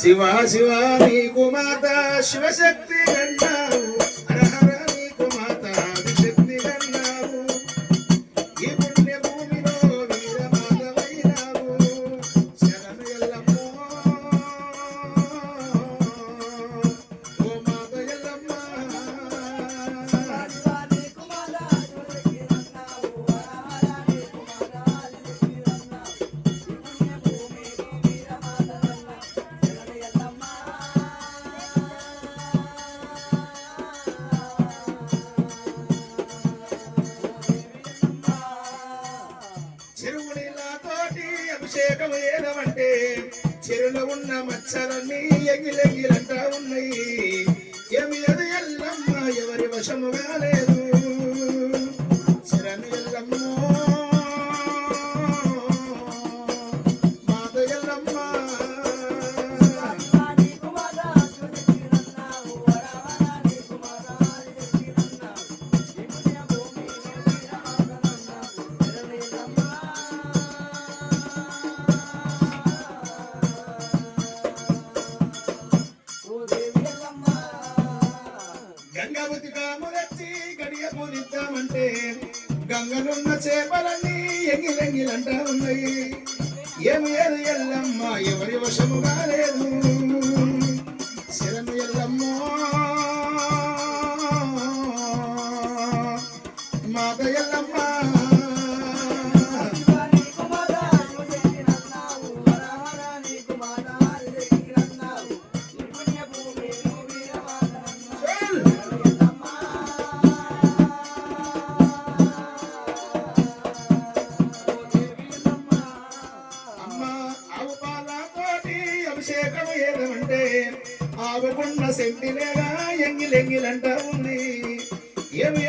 శివ శివ నీకు మాత శివశక్తి గన్నావు ఏదమంటే చెరువులో ఉన్న మచ్చలన్నీ ఎగిలెగిలంటా ఉన్నాయి. ఏమి అది ఎల్లమ్మ ఎవరి వశము కాలేదు గంగలున్న చేపలన్నీ ఎంగిలెంగిలంట ఉన్నాయి. ఏమి ఏది ఎల్లమ్మ ఎవరి వశము కాలేదు. శరణు ఎల్లమ్మ. ఏదమంటే ఆగకుండా సెంటిలేగా ఎంగిలెంగిలంట ఉంది. ఏమి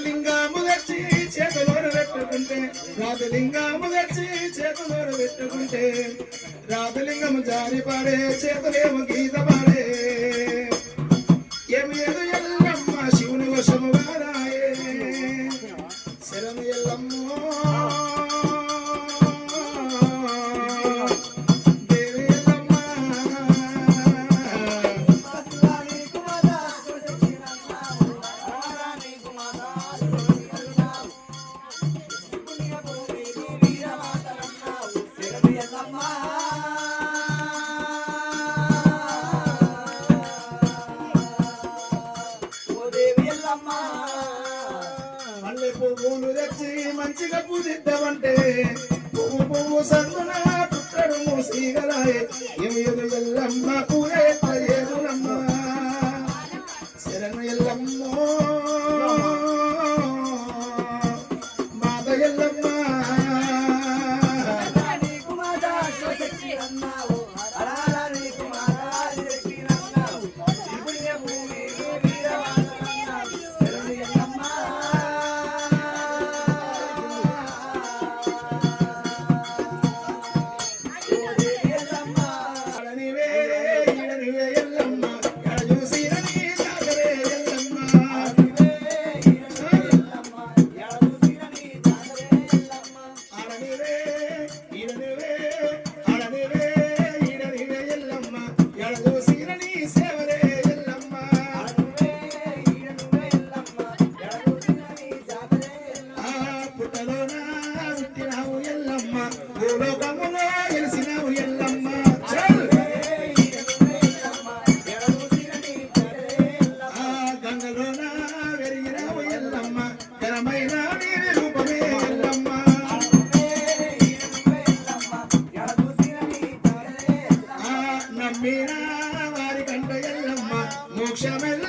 రాజలింగము తెచ్చి చేతులోను పెట్టుకుంటే రాజలింగము తెచ్చి చేతులోను పెట్టుకుంటే రాజలింగము జారి పాడే చేతులేము గీత పాడే. ఏమి ఏదో ఎల్లమ్మ శివుని వశము వారాయే శరణు ఎల్లమ్మో. పూజిద్దామంటే పువ్వు పువ్వు సందున పుట్టడు మూసిగలాయే ఏమి ఎదు ఎల్లమ్మ పూజ శరణు మాత Yellamma.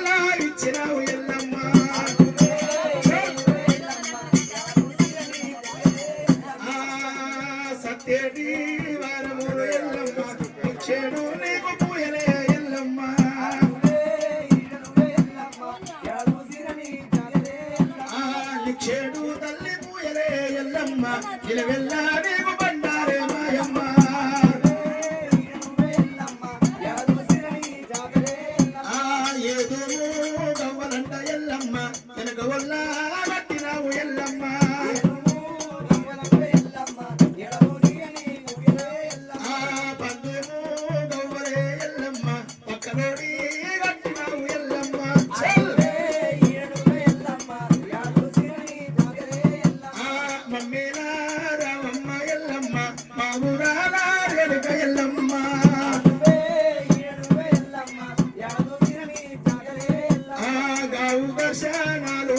lights, you know. shine, my